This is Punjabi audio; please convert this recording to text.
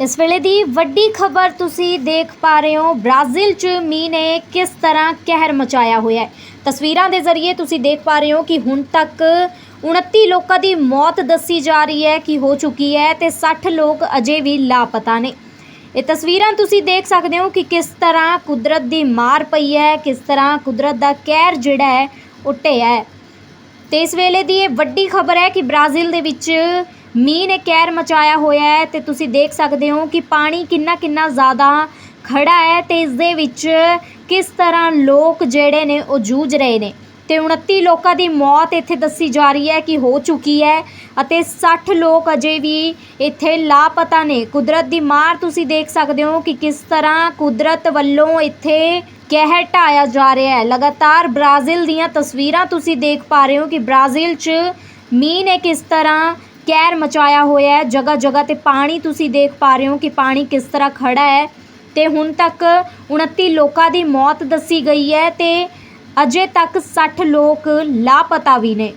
ਇਸ ਵੇਲੇ ਦੀ ਵੱਡੀ ਖਬਰ ਤੁਸੀਂ ਦੇਖ ਪਾ ਰਹੇ ਹੋ। ਬ੍ਰਾਜ਼ੀਲ 'ਚ ਮੀਂਹ ਨੇ ਕਿਸ ਤਰ੍ਹਾਂ ਕਹਿਰ ਮਚਾਇਆ ਹੋਇਆ ਹੈ? ਤਸਵੀਰਾਂ ਦੇ ਜ਼ਰੀਏ ਤੁਸੀਂ ਦੇਖ ਪਾ ਰਹੇ ਹੋ ਕਿ ਹੁਣ ਤੱਕ 29 ਲੋਕਾਂ ਦੀ ਮੌਤ ਦੱਸੀ ਜਾ ਰਹੀ ਹੈ ਕਿ ਹੋ ਚੁੱਕੀ ਹੈ ਤੇ 60 ਲੋਕ ਅਜੇ ਵੀ ਲਾਪਤਾ ਨੇ। ਇਹ ਤਸਵੀਰਾਂ ਤੁਸੀਂ ਦੇਖ ਸਕਦੇ ਹੋ ਕਿ ਕਿਸ ਤਰ੍ਹਾਂ ਕੁਦਰਤ ਦੀ ਮਾਰ ਪਈ ਹੈ, ਕਿਸ ਤਰ੍ਹਾਂ ਕੁਦਰਤ ਦਾ ਕਹਿਰ ਜਿਹੜਾ ਹੈ ਉਹ ਢਿਆ ਹੈ। ਤੇ ਇਸ ਵੇਲੇ ਦੀ ਇਹ ਵੱਡੀ ਖਬਰ ਹੈ ਕਿ ਬ੍ਰਾਜ਼ੀਲ ਦੇ ਵਿੱਚ ਮੀਂਹ ਨੇ ਕਹਿਰ ਮਚਾਇਆ ਹੋਇਆ ਹੈ ਤੇ ਤੁਸੀਂ ਦੇਖ ਸਕਦੇ ਹੋ ਕਿ ਪਾਣੀ ਕਿੰਨਾ ਕਿੰਨਾ ਜ਼ਿਆਦਾ ਖੜਾ ਹੈ ਤੇ ਇਸ ਦੇ ਵਿੱਚ ਕਿਸ ਤਰ੍ਹਾਂ ਲੋਕ ਜਿਹੜੇ ਨੇ ਉਹ ਜੂਝ ਰਹੇ ਨੇ। ਤੇ 29 ਲੋਕਾਂ ਦੀ ਮੌਤ ਇੱਥੇ ਦੱਸੀ ਜਾ ਰਹੀ ਹੈ ਕਿ ਹੋ ਚੁੱਕੀ ਹੈ ਅਤੇ 60 ਲੋਕ ਅਜੇ ਵੀ ਇੱਥੇ ਲਾਪਤਾ ਨੇ। ਕੁਦਰਤ ਦੀ ਮਾਰ ਤੁਸੀਂ ਦੇਖ ਸਕਦੇ ਹੋ ਕਿ ਕਿਸ ਤਰ੍ਹਾਂ ਕੁਦਰਤ ਵੱਲੋਂ ਇੱਥੇ ਕਹਿਰ ਢਾਇਆ ਜਾ ਰਿਹਾ ਹੈ। ਲਗਾਤਾਰ ਬ੍ਰਾਜ਼ੀਲ ਦੀਆਂ ਤਸਵੀਰਾਂ ਤੁਸੀਂ ਦੇਖ ਪਾ ਰਹੇ ਹੋ ਕਿ ਬ੍ਰਾਜ਼ੀਲ 'ਚ ਮੀਂਹ ਨੇ ਕਿਸ ਤਰ੍ਹਾਂ ਕਹਿਰ ਮਚਾਇਆ ਹੋਇਆ ਹੈ ਜਗ੍ਹਾ ਜਗ੍ਹਾ ਤੇ ਪਾਣੀ ਤੁਸੀਂ ਦੇਖ ਪਾ ਰਹੇ ਹੋ ਕਿ ਪਾਣੀ ਕਿਸ ਤਰ੍ਹਾਂ ਖੜਾ ਹੈ। ਤੇ ਹੁਣ ਤੱਕ 29 ਲੋਕਾਂ ਦੀ ਮੌਤ ਦੱਸੀ ਗਈ ਹੈ ਤੇ ਅਜੇ ਤੱਕ 60 ਲੋਕ ਲਾਪਤਾ ਵੀ ਨੇ।